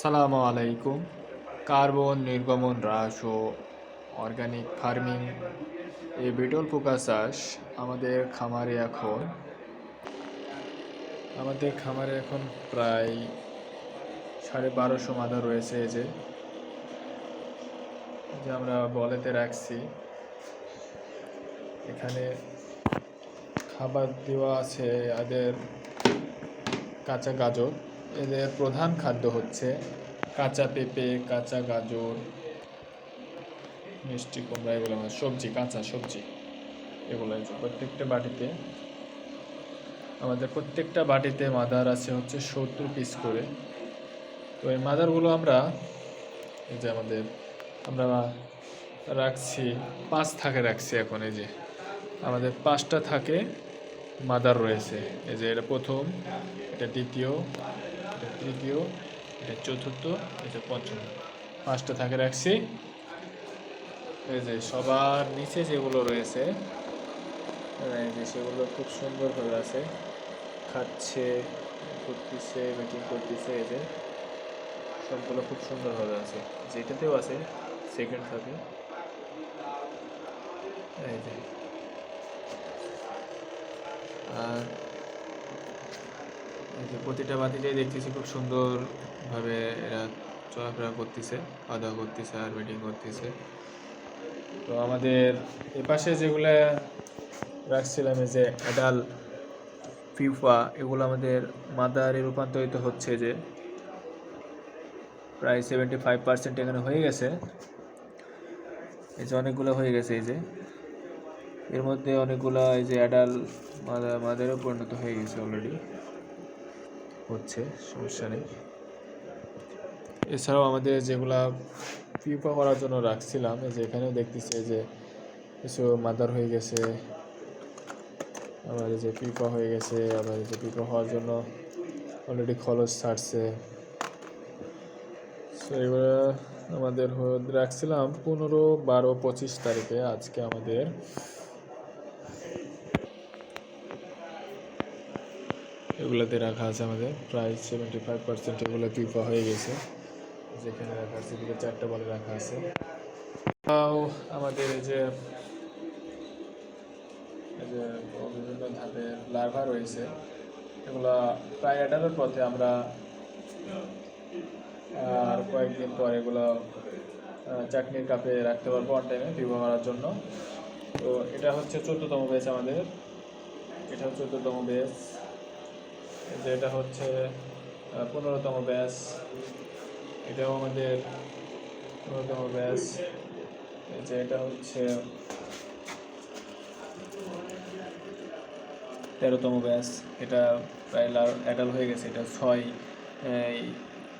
সালামু আলাইকুম কার্বন নির্গমন হ্রাস ও অর্গানিক ফার্মিং এই বিটল পোকা চাষ আমাদের খামারে এখন। আমাদের খামারে এখন প্রায় সাড়ে বারোশো মাদা রয়েছে যে। যে আমরা বলেতে রাখছি, এখানে খাবার দেওয়া আছে এদের কাঁচা গাজর। এদের প্রধান খাদ্য হচ্ছে কাঁচা পেঁপে, কাঁচা গাজর, মিষ্টি কুমড়া, এগুলো মানে সবজি, কাঁচা সবজি, এগুলো প্রত্যেকটা বাটিতে, আমাদের প্রত্যেকটা বাটিতে মাদার আছে হচ্ছে সত্তর পিস করে। তো এই মাদারগুলো আমরা, এই যে আমাদের, আমরা রাখছি, পাঁচ থাকে রাখছি এখন, এই যে আমাদের পাঁচটা থাকে মাদার রয়েছে। এই যে এটা প্রথম, এটা দ্বিতীয় তৃতীয় এটা চতুর্থ, এটা পঞ্চম। পাঁচটা থাকে রাখছি। এই যে সবার নিচে যেগুলো রয়েছে, এই যে সেগুলো খুব সুন্দরভাবে আছে। খাচ্ছে করতেছে মিটিং করতেছে, এই যে সবগুলো খুব সুন্দরভাবে আছে। যেটাতেও আছে সেকেন্ড থাকে। এই যে। আর প্রতিটা বাতিটাই দেখতেছি খুব সুন্দরভাবে এরা চলাফেরা করতেছে খাওয়া দাওয়া করতেছে আর মিটিং করতেছে। তো আমাদের এপাশে যেগুলো রাখছিলাম যে অ্যাডাল ফিফা এগুলো আমাদের মাদারে রূপান্তরিত হচ্ছে যে প্রায় সেভেন্টি ফাইভ পার্সেন্ট এখানে হয়ে গেছে। এই যে অনেকগুলো হয়ে গেছে, এই যে। এর মধ্যে অনেকগুলো এই যে অ্যাডাল মাদার পরিণত হয়ে গেছে অলরেডি হচ্ছে, সমস্যা নেই। এছাড়াও আমাদের যেগুলা পিউপা করার জন্য রাখছিলাম যে এখানেও দেখতেছি যে কিছু মাদার হয়ে গেছে, আবার যে পিপা হয়ে গেছে, আবার যে পিপা হওয়ার জন্য অলরেডি খরচ ছাড়ছে। সো আমাদের রাখছিলাম পনেরো, বারো, পঁচিশ তারিখে আজকে আমাদের এগুলোতে রাখা আছে আমাদের। প্রায় সেভেন্টি ফাইভ পার্সেন্ট এগুলো পিপা হয়ে গেছে। যেখানে রাখা আছে এদিকে চারটা বলে রাখা আছে। তাও আমাদের এই যে এই যে বিভিন্ন ধাপের লার্ভা রয়েছে, এগুলা প্রায় অ্যাডালের পথে আমরা, আর কয়েকদিন পর এগুলো চাটনির কাপে রাখতে পারব অন টাইমে ব্যবহার করার জন্য। তো এটা হচ্ছে চোদ্দোতম বেচ আমাদের। এটা চোদ্দোতম বেচ যে এটা হচ্ছে পনেরোতম ব্যাস এটাও আমাদের পনেরোতম ব্যাস যে এটা হচ্ছে তেরোতম ব্যাস এটা প্রায় অ্যাডাল হয়ে গেছে। এটা ছয়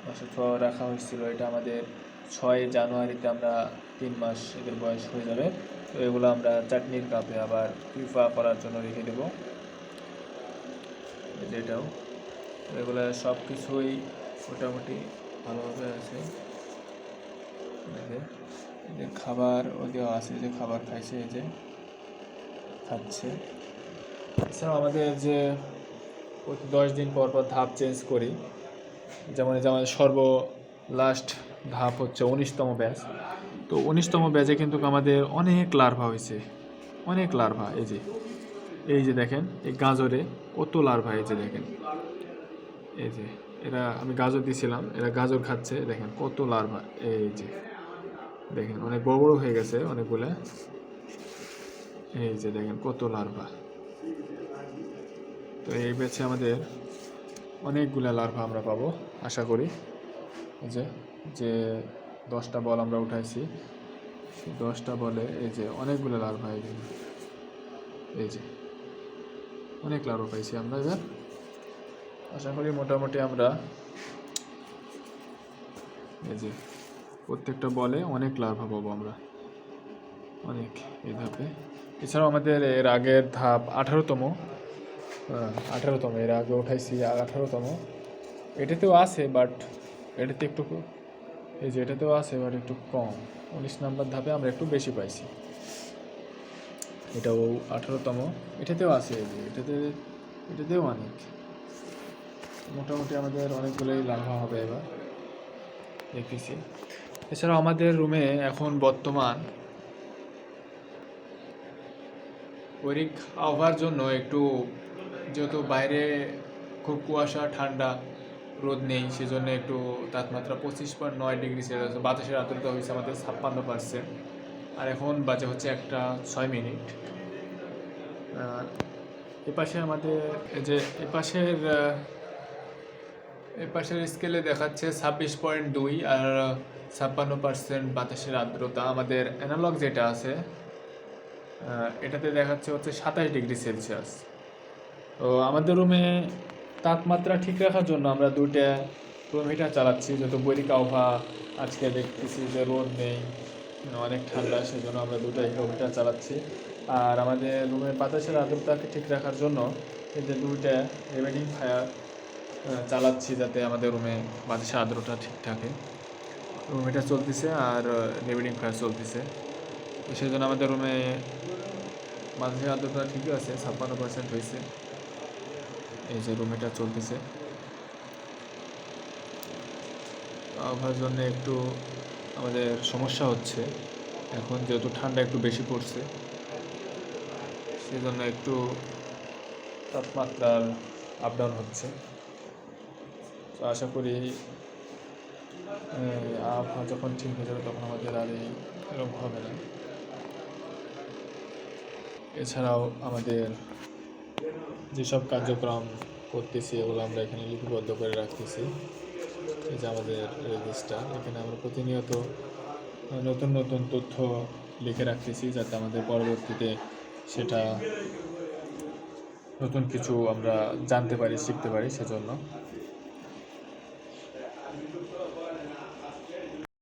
মাসে ছয় রাখা হয়েছিল। এটা আমাদের ছয় জানুয়ারিতে আমরা তিন মাস এদের বয়স হয়ে যাবে। তো এগুলো আমরা চাটনির কাপে আবার পিফা করার জন্য রেখে দেবো। এই যে এটাও এগুলো সব কিছুই মোটামুটি ভালোভাবে আছে। যে খাবার ও দেওয়া আছে যে খাবার খাইছে, এই যে খাচ্ছে। এছাড়াও আমাদের যে প্রতি দশ দিন পর পর ধাপ চেঞ্জ করি, যেমন যে আমাদের সর্ব লাস্ট ধাপ হচ্ছে উনিশতম ব্যাচ তো উনিশতম ব্যাচে কিন্তু আমাদের অনেক লার্ভা হয়েছে। অনেক লার্ভা এই যে। এই যে দেখেন, এই গাজরে কত লার্ভা এই যে দেখেন। এই যে, এরা, আমি গাজর দিছিলাম, এরা গাজর খাচ্ছে, দেখেন কত লার্ভা এই যে। দেখেন, অনেক বড় বড় হয়ে গেছে অনেকগুলা। এই যে দেখেন কত লার্ভা তো এই ব্যাচে আমাদের অনেকগুলা লার্ভা আমরা পাবো, আশা করি। এই যে যে দশটা বল আমরা উঠাইছি, দশটা বলে এই যে অনেকগুলো লার্ভা এই যে। এই যে অনেক লার্ভা পাইছি আমরা এবার আশা করি মোটামুটি আমরা এই যে প্রত্যেকটা বলে অনেক লার্ভা পাবো আমরা। অনেক এই ধাপে এছাড়াও আমাদের এর আগের ধাপ আঠারোতম আঠারোতম, এর আগে উঠাইছি আঠারোতম। এটাতেও আছে বাট এটাতে একটু এই যে এটাতেও আছে বাট একটু কম। উনিশ নাম্বার ধাপে আমরা একটু বেশি পাইছি। এটাও আঠারোতম। এটাতেও আছে এটাতে, এটাতেও অনেক। মোটামুটি আমাদের অনেকগুলোই লাভ হবে এবার। দেখতেছি। এছাড়াও আমাদের রুমে এখন বর্তমান পরীক আবহাওয়ার জন্য একটু যেহেতু বাইরে খুব কুয়াশা, ঠান্ডা, রোদ নেই, সেজন্য একটু তাপমাত্রা পঁচিশ পয়েন্ট নয় ডিগ্রি সেলসিয়াস বাতাসের আর্দ্রতা হয়েছে আমাদের ছাপ্পান্ন পার্সেন্ট আর এখন বাজে হচ্ছে একটা ছয় মিনিট। এপাশে আমাদের যে এপাশের এপাশের স্কেলে দেখাচ্ছে ছাব্বিশ পয়েন্ট দুই আর ছাপ্পান্ন পার্সেন্ট বাতাসের আর্দ্রতা। আমাদের অ্যানালগ যেটা আছে এটাতে দেখাচ্ছে হচ্ছে সাতাশ ডিগ্রি সেলসিয়াস। তো আমাদের রুমে তাপমাত্রা ঠিক রাখার জন্য আমরা দুইটা রুম হিটার চালাচ্ছি। যত বৈরিক আবহাওয়া আজকে দেখতেছি যে রোদ নেই অনেক ঠান্ডা, সেজন্য আমরা দুটো হিটার চালাচ্ছি। আর আমাদের রুমের বাতাসের আর্দ্রতাকে ঠিক রাখার জন্য এই যে দুইটা রেমেডিং ফায়ার চালাচ্ছি যাতে আমাদের রুমে বাতাসের আর্দ্রতা ঠিক থাকে। রুম হিটার চলতেছে আর রেমেডিং ফায়ার চলতেছে। তো সেই জন্য আমাদের রুমে বাতাসের আর্দ্রতা ঠিকই আছে, ছাপ্পান্ন পার্সেন্ট হয়েছে। এই যে রুম হিটার চলতেছে। আবহাওয়ার জন্য একটু আমাদের সমস্যা হচ্ছে। এখন যেহেতু ঠান্ডা একটু বেশি পড়ছে, সেজন্য একটু তাপমাত্রার আপ ডাউন হচ্ছে। তো আশা করি আবহাওয়া যখন ঠিক হয়ে যাবে তখন আমাদের আর এই এরকম হবে না। এছাড়াও আমাদের যেসব কার্যক্রম করতেছি, এগুলো আমরা এখানে লিপিবদ্ধ করে রাখতেছি। এই যে আমাদের রেজিস্টার এখানে আমরা প্রতিনিয়ত নতুন নতুন তথ্য লিখে রাখতেছি যাতে আমাদের পরবর্তীতে সেটা নতুন কিছু আমরা জানতে পারি, শিখতে পারি সেজন্য।